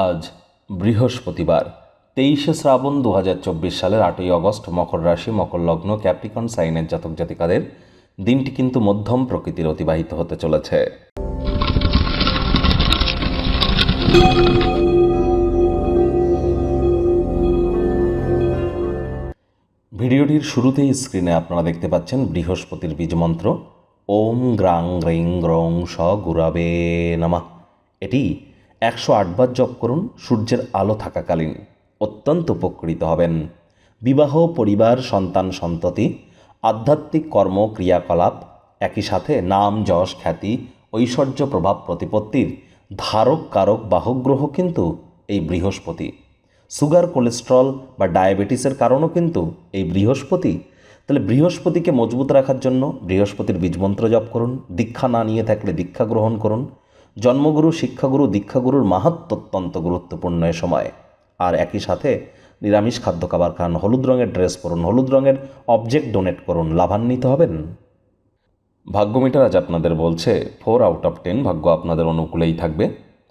আজ বৃহস্পতিবার, তেইশে শ্রাবণ দু হাজার চব্বিশ সালের আটই অগস্ট, মকর রাশি, মকর লগ্ন, ক্যাপ্রিকন, সাইনের জাতক জাতিকাদের দিনটি কিন্তু মধ্যম প্রকৃতির অতিবাহিত হতে চলেছে। ভিডিওটির শুরুতেই স্ক্রিনে আপনারা দেখতে পাচ্ছেন বৃহস্পতির বীজ মন্ত্র। ওম গ্রাং গ্রিং গ্রং স গুরাবে নামা। এটি একশো আটবার জপ করুন, সূর্যের আলো থাকাকালীন অত্যন্ত উপকৃত হবেন। বিবাহ, পরিবার, সন্তান, সন্ততি, আধ্যাত্মিক কর্ম, ক্রিয়াকলাপ, একই সাথে নাম, যশ, খ্যাতি, ঐশ্বর্য, প্রভাব, প্রতিপত্তির ধারক, কারক, বাহক গ্রহ কিন্তু এই বৃহস্পতি। সুগার, কোলেস্ট্রল বা ডায়াবেটিসের কারণও কিন্তু এই বৃহস্পতি। তাহলে বৃহস্পতিকে মজবুত রাখার জন্য বৃহস্পতির বীজমন্ত্র জপ করুন, দীক্ষা না নিয়ে থাকলে দীক্ষা গ্রহণ করুন জন্মগুরু, শিক্ষাগুরু, দীক্ষাগুরুর মাহাত্ম অত্যন্ত গুরুত্বপূর্ণ এ সময়। আর একই সাথে নিরামিষ খাদ্য খাবার খান, হলুদ রঙের ড্রেস পরুন, হলুদ রঙের অবজেক্ট ডোনেট করুন, লাভান্বিত হবেন। ভাগ্য মিটার আজ আপনাদের বলছে ফোর আউট অফ টেন ভাগ্য আপনাদের অনুকূলেই থাকবে।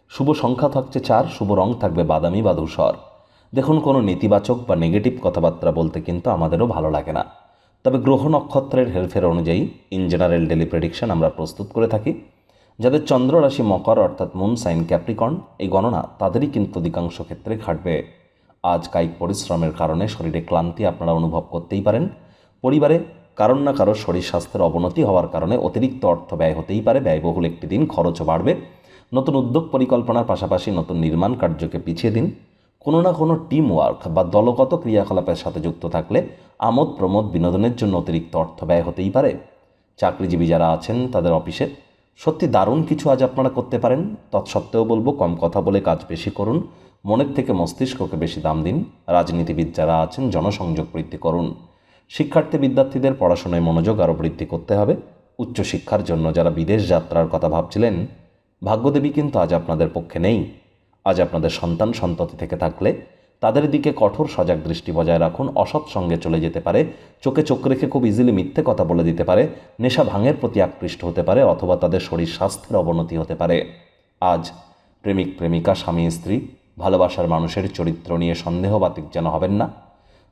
শুভ সংখ্যা থাকছে চার, শুভ রং থাকবে বাদামি বা ধূসর। দেখুন, কোনো নেতিবাচক বা নেগেটিভ কথাবার্তা বলতে কিন্তু আমাদেরও ভালো লাগে না। তবে গ্রহ নক্ষত্রের হেরফের অনুযায়ী ইন জেনারেল ডেলি প্রেডিকশন আমরা প্রস্তুত করে থাকি। যাদের চন্দ্র রাশি মকর অর্থাৎ মুন সাইন ক্যাপ্রিকন এই গণনা তাদেরই কিন্তু অধিকাংশ ক্ষেত্রে খাটবে আজ কায়িক পরিশ্রমের কারণে শরীরে ক্লান্তি আপনারা অনুভব করতেই পারেন। পরিবারে কারণ না কারও শরীর স্বাস্থ্যের অবনতি হওয়ার কারণে অতিরিক্ত অর্থ ব্যয় হতেই পারে, ব্যয়বহুল একটি দিন খরচও বাড়বে। নতুন উদ্যোগ পরিকল্পনার পাশাপাশি নতুন নির্মাণ কার্যকে পিছিয়ে দিন। কোনো না কোনো টিম ওয়ার্ক বা দলগত ক্রিয়াকলাপের সাথে যুক্ত থাকলে আমোদ প্রমোদ বিনোদনের জন্য অতিরিক্ত অর্থ ব্যয় হতেই পারে। চাকরিজীবী যারা আছেন তাদের অফিসে সত্যি দারুণ কিছু আজ আপনারা করতে পারেন। তৎসত্ত্বেও বলব, কম কথা বলে কাজ বেশি করুন। মনের থেকে মস্তিষ্ককে বেশি দাম দিন। রাজনীতিবিদ যারা আছেন, জনসংযোগ বৃদ্ধি করুন। শিক্ষার্থী বিদ্যার্থীদের পড়াশোনায় মনোযোগ আরও বৃদ্ধি করতে হবে। উচ্চশিক্ষার জন্য যারা বিদেশ যাত্রার কথা ভাবছিলেন, ভাগ্যদেবী কিন্তু আজ আপনাদের পক্ষে নেই। আজ আপনাদের সন্তান সন্ততি থেকে থাকলে তাদের দিকে কঠোর সজাগ দৃষ্টি বজায় রাখুন, অসৎ সঙ্গে চলে যেতে পারে, চোখে চোখ রেখে খুব ইজিলি মিথ্যে কথা বলে দিতে পারে, নেশা ভাঙের প্রতি আকৃষ্ট হতে পারে, অথবা তাদের শরীর স্বাস্থ্যের অবনতি হতে পারে। আজ প্রেমিক, প্রেমিকা, স্বামী, স্ত্রী, ভালোবাসার মানুষের চরিত্র নিয়ে সন্দেহবাতিক যেন হবেন না।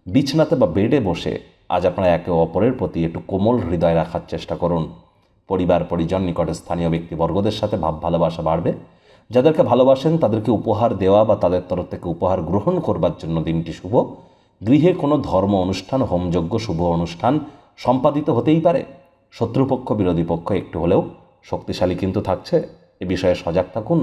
বিছনাতে বা বেডে বসে আজ আপনারা একে অপরের প্রতি একটু কোমল হৃদয় রাখার চেষ্টা করুন। পরিবার পরিজন নিকটে স্থানীয় ব্যক্তিবর্গদের সাথে ভাব ভালোবাসা বাড়বে। যাদেরকে ভালোবাসেন, তাদেরকে উপহার দেওয়া বা তাদের তরফ থেকে উপহার গ্রহণ করবার জন্য দিনটি শুভ। গৃহে কোনো ধর্ম অনুষ্ঠান, হোমযজ্ঞ, শুভ অনুষ্ঠান সম্পাদিত হতেই পারে। শত্রুপক্ষ, বিরোধী পক্ষ একটু হলেও শক্তিশালী কিন্তু থাকছে। এ বিষয়ে সজাগ থাকুন।